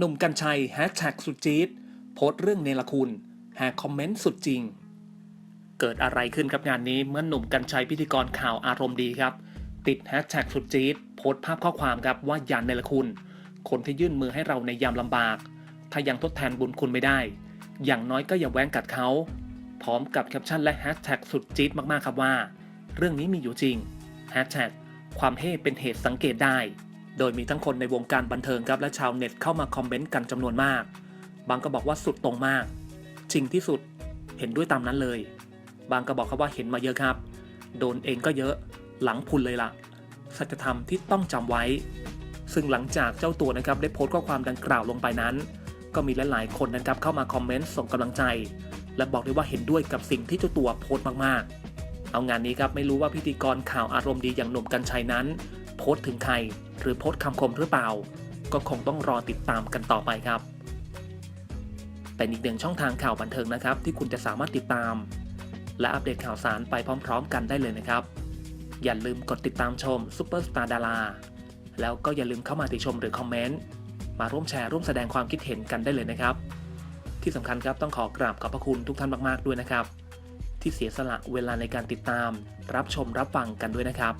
หนุ่มกัญชัยแฮชแท็กสุดจี๊ดโพสต์เรื่องเนรคุณแฮกคอมเมนต์สุดจริง เกิดอะไรขึ้นครับงานนี้เมื่อหนุ่มกัญชัยพิธีกรข่าวอารมณ์ดีครับ ติดแฮชแท็กสุดจี๊ดโพสต์ภาพข้อความครับว่าย่าเนรคุณ คนที่ยื่นมือให้เราในยามลำบาก ถ้ายังทดแทนบุญคุณไม่ได้ อย่างน้อยก็อย่าแว้งกัดเขา พร้อมกับแคปชั่นและแฮชแท็กสุดจี๊ดมากๆครับว่า เรื่องนี้มีอยู่จริงแฮชแท็กความเฮ่เป็นเหตุสังเกตได้ โดยมีทั้งคนในวงการบันเทิงครับและชาวเน็ตเข้ามาคอมเมนต์กันจำนวนมาก บางก็บอกว่าสุดตรงมาก จริงที่สุดเห็นด้วยตามนั้นเลย บางก็บอกครับว่าเห็นมาเยอะครับ โดนเองก็เยอะหลังพุนเลยล่ะ สัจธรรมที่ต้องจำไว้ ซึ่งหลังจากเจ้าตัวนะครับได้โพสต์ข้อความดังกล่าวลงไปนั้น ก็มีหลายๆคนนะครับเข้ามาคอมเมนต์ส่งกำลังใจ และบอกได้ว่าเห็นด้วยกับสิ่งที่เจ้าตัวโพสต์มากๆ เอางานนี้ครับไม่รู้ว่าพิธีกรข่าวอารมณ์ดีอย่างหนุ่มกัญชัยนั้น สต์ถึงใคร หรือโพสต์คำคมหรือเปล่า ก็คงต้องรอติดตามกันต่อไปครับ เป็นอีกหนึ่งช่องทางข่าวบันเทิงนะครับ ที่คุณจะสามารถติดตาม และอัปเดตข่าวสารไปพร้อม ๆ กันได้เลยนะครับ อย่าลืมกดติดตามชมซุปเปอร์สตาร์ดาราแล้วก็อย่าลืมเข้ามาติชมหรือคอมเมนต์มาร่วมแชร์ร่วมแสดงความคิดเห็นกันได้เลยนะครับ ที่สำคัญครับต้องขอกราบขอบพระคุณทุกท่านมาก ๆ ด้วยนะครับ ที่เสียสละเวลาในการติดตาม รับชมรับฟังกันด้วยนะครับ